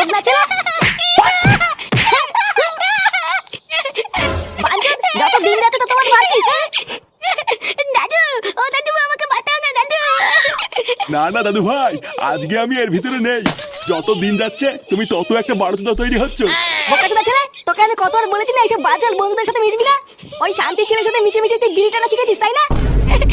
চোদনা ছেলে বাঞ্চদ, যত দিন যাচ্ছে তো তোমার বাড়ছিস? দাদু ও দাদু আমাকে বাঁচাও না দাদু না না দাদু ভাই আজকে আমি এর ভিতরে নেই। যত দিন যাচ্ছে তুমি তত একটা বারোচোদা তৈরি হচ্ছ। বোকাচোদা ছেলে তোকে আমি কতবার বলেছি না এইসব বাজার বন্ধুদের সাথে মিশবি না? ওই শান্তির ছেলের সাথে মিশে মিশে তুই বিড়ি টানা শিখেছিস তাই না?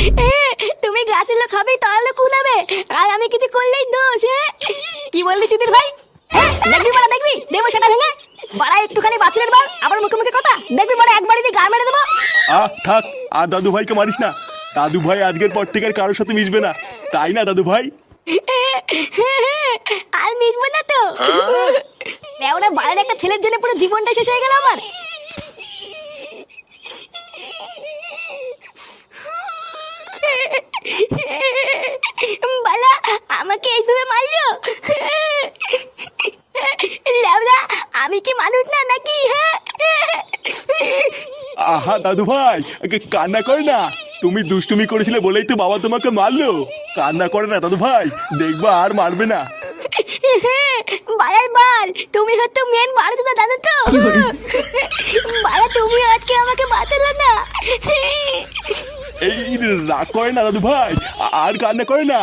তুমি গাছের লোক হবে তাহলে কুলাবে আর আমি কিছু করলেই দোষ হ্যাঁ? কি বললি চুদির ভাই? হ্যাঁ, দেখবি বড়া দেখবি? দেবো সেটা ভেঙে। বাড়া একটুখানি বাছুরের বাল আবার মুখে মুখে কথা। দেখবি বড়া একবারই দিয়ে গাল মেরে দেবো। আহ থাক আর দাদু ভাইকে মারিস না। দাদু ভাই আজকের পর থেকে আর কারোর সাথে মিশবে না। তাই না দাদু ভাই আর মিটবো না তো। ওরা বাড়ির একটা ছেলের জন্য পুরো জীবনটা শেষ হয়ে গেল আমার। বালা আমাকে এইভাবে মারলো? লেওরা আমি কি মানুষ না নাকি হ্যাঁ? আহা দাদু ভাই কান্না করে না। তুমি দুষ্টুমি করেছিলে বলেই তো বাবা তোমাকে মারলো। কান্না করে না দাদু ভাই দেখবা আর মারবে না। বাড়ার বাল তুমি হয়তো মেন বাড়িতে তো দাদা তো? বাড়া তুমি আজকে আমাকে বাঁচালো না। এই রাগ করে না দাদু ভাই আর কান্না করে না।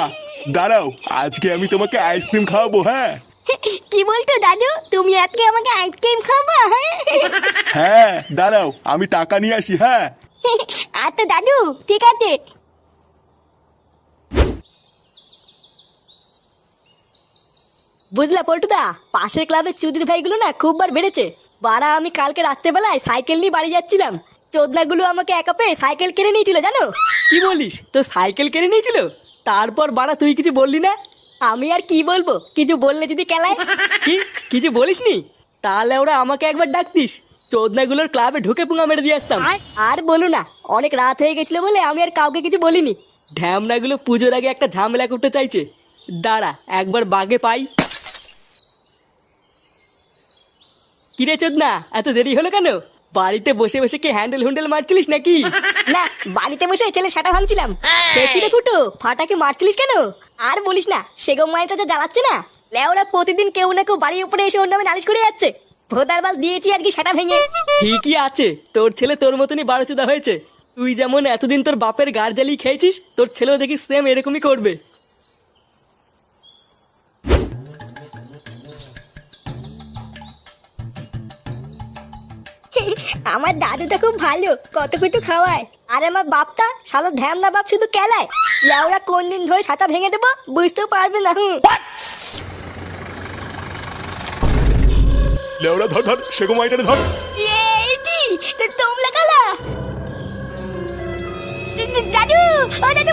দাঁড়াও আজকে আমি তোমাকে আইসক্রিম খাওয়াবো হ্যাঁ? কি বলতো দাদু? তুমি আজকে আমাকে আইসক্রিম খাবা হ্যাঁ হ্যাঁ দাঁড়াও আমি টাকা নিয়ে আসি হ্যাঁ। আচ্ছা দাদু ঠিক আছে। বুঝলা পল্টুদা পাশের ক্লাবের চুদির ভাইগুলো না খুব বার বেড়েছে। বাড়া আমি কালকে রাত্রেবেলায় সাইকেল নিয়ে বাড়ি যাচ্ছিলাম। চোদনাগুলো আমাকে একা পেয়ে সাইকেল কিনে নিয়েছিল জানো? কি বলিস তো সাইকেল কিনে নিয়েছিল? তারপর বাড়া তুই কিছু বললি না? আমি আর কি বলব? কিছু বললে যদি কেলায়? কি? কিছু বলিসনি তাহলে ওরা আমাকে একবার ডাকতিস। চোদনাগুলোর ক্লাবে ঢুকে পুঙা মেরে দিয়ে আসতাম। আর? বলো না অনেক রাত হয়ে গেছিল বলে আমি আর কাউকে কিছু বলিনি। ঢ্যামনাগুলো পুজোর আগে একটা ঝামেলা করতে চাইছে। দাঁড়া একবার বাগে পাই। কিরে চোদনা এত দেরি হলো কেন? বাড়িতে বসে বসে কি হ্যান্ডেল হুন্ডেল মারছিলিস নাকি? না বাড়িতে বসে ছেলে সাটা ভাঙছিলাম। সে কি রে ফুটো ফাটাকে মারছিলিস কেন? আর বলিস না সেগম মাইটা যা জ্বালাচ্ছে না? লেওরা প্রতিদিন কেউ না কেউ বাড়ির উপরে এসে ওর নামে নালিশ করে যাচ্ছে। ভোদার বাল দিয়েছি আর কি সেটা ভেঙে। ঠিকই আছে, তোর ছেলে তোর মতনই বারোচুদা হয়েছে। তুই যেমন এতদিন তোর বাপের গার জ্বালিয়ে খেয়েছিস, তোর ছেলেও দেখি সেম এরকমই করবে। আমার দাদুটা খুব ভালো কত কিছু খাওয়ায়। আর আমার বাপটা সাদা ধ্যান না বাপ শুধু কেলায়। লেওরা কোন দিন ধরে ছাতা ভেঙে দেবো বুঝতেও পারবে না হুম। লেওরা ধর ধর সেগো মাইটারে ধর। তোমরা কালা দাদু ও দাদু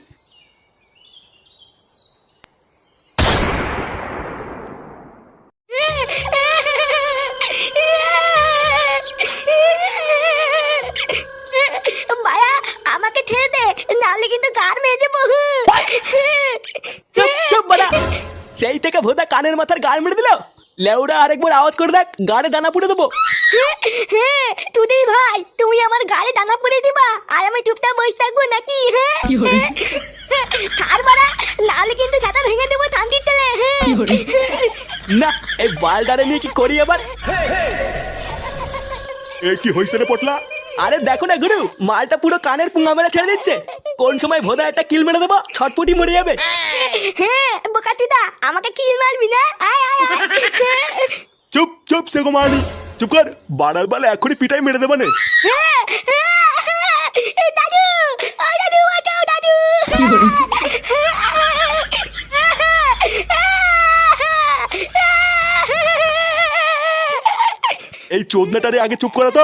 নাহলে কিন্তু গার মেয়ে দেবো চুপ চুপ বাড়া। সেই থেকে ভোদা কানের মাথার গান মেরে দিল? লেউরা আরেকবার আওয়াজ করে দেখ গাড়ে দানা পুড়ে দেবো। হ্যাঁ তুদি ভাই তুমি আমার গাড়ি দানা পরে দিবা? আর আমি চুপচাপ বসে থাকব নাকি? হ্যাঁ কার মারা নাহলে কিন্তু ছাতা ভেঙে দেবো থান্তির তেলে না এই বালডারে নিয়ে কি করি এবার এ কি হয়েছে রে পটলা? আরে দেখো না গুরু মালটা পুরো কানের পুঙ্গা মেরে ছেড়ে দিচ্ছে। কোন সময় ভোদা একটা কিল মেরে দেবো ছটপটি মরে যাবে। হ্যাঁ বোকাচুদা আমাকে কি মারবি না? আয় আয় চুপ চুপ সে মানি চুপ কর বাড়ার বালে এখনই পিটাই মেরে দেবানে হ্যাঁ, হ্যাঁ, দাদু ও দাদু বাঁচাও দাদু। এই চোদনাটারে আগে চুপ করা তো।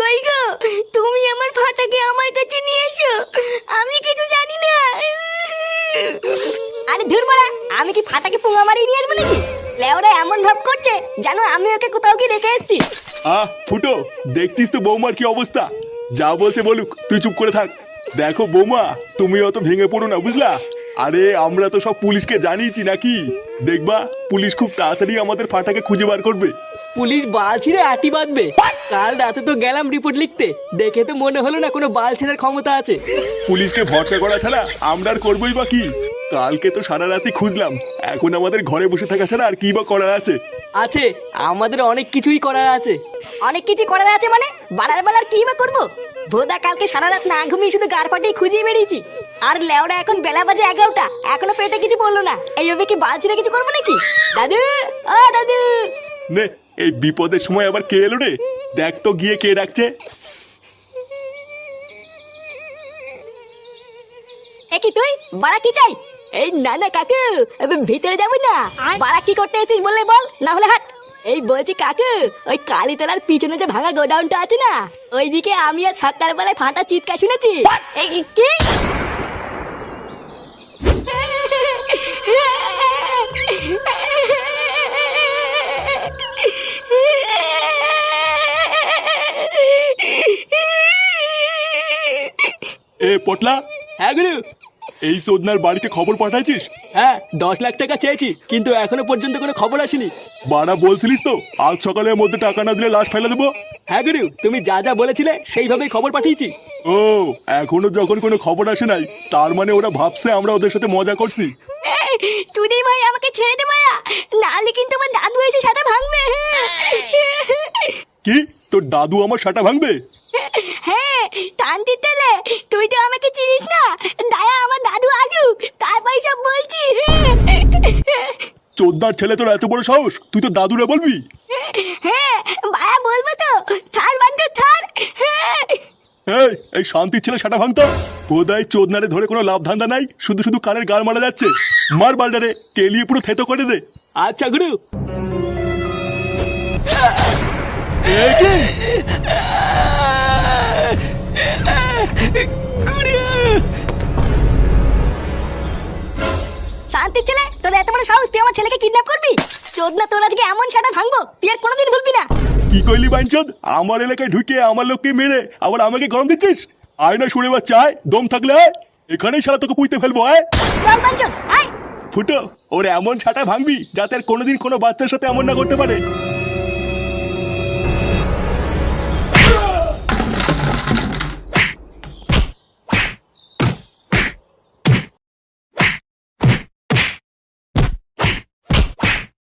কই গো? তুমি আমার ফাটাকে আমার কাছে নিয়ে এসো। আমি কিছু জানি না। আরে ধুর মারা, আমি কি ফাটাকে পুঙা মারিয়ে নিয়ে আসব নাকি? লেওরা এমন ভাব করছে, জানো আমি ওকে কোথাও গিয়ে রেখে এসেছি। আহ, ফুটো, দেখতিস তো বৌমার কি অবস্থা? যা বলছে বলুক, তুই চুপ করে থাক। দেখো বৌমা, তুমি অত ভেঙে পড়ো না, বুঝলা? আরে, আমরা তো সব পুলিশকে জানিয়েছি নাকি? দেখবা, পুলিশ খুব তাড়াতাড়ি আমাদের ফাটাকে খুঁজে বার করবে। পুলিশ বাল ছিঁড়ে আটি বাঁধবে। কাল রাতে তো গেলাম রিপোর্ট লিখতে। দেখে তো মনে হলো না কোনো বাল ছেঁড়ার ক্ষমতা আছে। পুলিশকে ভরসা করা ছাড়া আমরা আর করবোই বা কি? কালকে তো সারা রাতি খুঁজলাম। এখন আমাদের ঘরে বসে থাকা ছাড়া আর কি বা করার আছে? আছে আমাদের অনেক কিছুই করার আছে। অনেক কিছু করার আছে মানে? বাড়ার বেলার কি বা করব? ভোদা কালকে সারা রাত না ঘুমিয়ে শুধু গার ফাটিয়ে খুঁজিয়ে বেরিয়েছি। আর লেওরা এখন বেলা বাজে এগারোটা। এখনও পেটে কিছু বলল না। এইভাবে কি বালছিরে কিছু করব নাকি? দাদু! ও দাদু! নে এই বিপদের সময় আবার কে এলো রে? দেখ তো গিয়ে কে ডাকছে। এ কি তুই? বাড়া কি চাই? এই না না কাকু ভিতরে যাব না। বাড়া কি করতে এসেছিস বললে বল না হলে হাট। এই বলছি কাকু ওই কালীতলার পিছনে যে ভাঙা গোডাউনটা আছে না ওইদিকে আমি আর সকাল বেলায় ফাটা চিৎকার শুনেছি। এই কি? পটলা? হ্যাঁ গুরু। এই সোদনার বাড়িতে খবর পাঠাইছিস? হ্যাঁ দশ লাখ টাকা চেয়েছি কিন্তু এখনও পর্যন্ত কোনো খবর আসেনি। বাড়া বলছিলিস তো আজ সকালের মধ্যে টাকা না দিলে লাশ ফেলে দেবো? হ্যাঁ গুরু তুমি যা যা বলেছিলে সেইভাবেই খবর পাঠিয়েছি। ও এখনও যখন কোনো খবর আসে নাই তার মানে ওরা ভাবছে আমরা ওদের সাথে মজা করছি। চুদির ভাই আমাকে ছেড়ে দে মায়া। নাহলে কিন্তু আমার দাদু এসে সাথে ভাঙবে। কি? তোর দাদু আমার সাটা ভাঙবে? হ্যাঁ টানতে তেলে তুই তো আমাকে চিনিস না। দায়া আমার দাদু আসুক তারপরে সব বলছি। চোদ্দার ছেলে তোর এত বড় সাহস? তুই তো দাদুরা বলবি? হ্যাঁ ভায়া বলব তো ছাড় বান্ধব ছাড়। হ্যাঁ। এই এই শান্তির ছেলে সাটা ভাঙতো। বোধহয় চোদনারে ধরে কোনো লাভ ধান্দা নাই শুধু শুধু কানের গাল মারা যাচ্ছে। মার বালটারে কেলিয়ে পুরো থেতো করে দে। আচ্ছা গুরু। শান্তির ছেলে? তোর এত বড় সাহস তুই আমার ছেলেকে কিডন্যাপ করবি? চোদ না তোর আজকে এমন সাটা ভাঙবো তুই আর কোনোদিন ভুলবি না। কি কইলি বাইনচোদ আমার এলাকায় ঢুকে আমার লোককে মেরে আবার আমাকে গরম দিচ্ছিস? আয় না শুনে বা চায় দম থাকলে আয় এখানেই সারা তোকে পুইতে ফেলব আয়। চল বাইনচোদ আয়। ফুটো ওর এমন ছাটা ভাঙবি যাতে আর কোনোদিন কোনো বাচ্চার সাথে এমন না করতে পারে।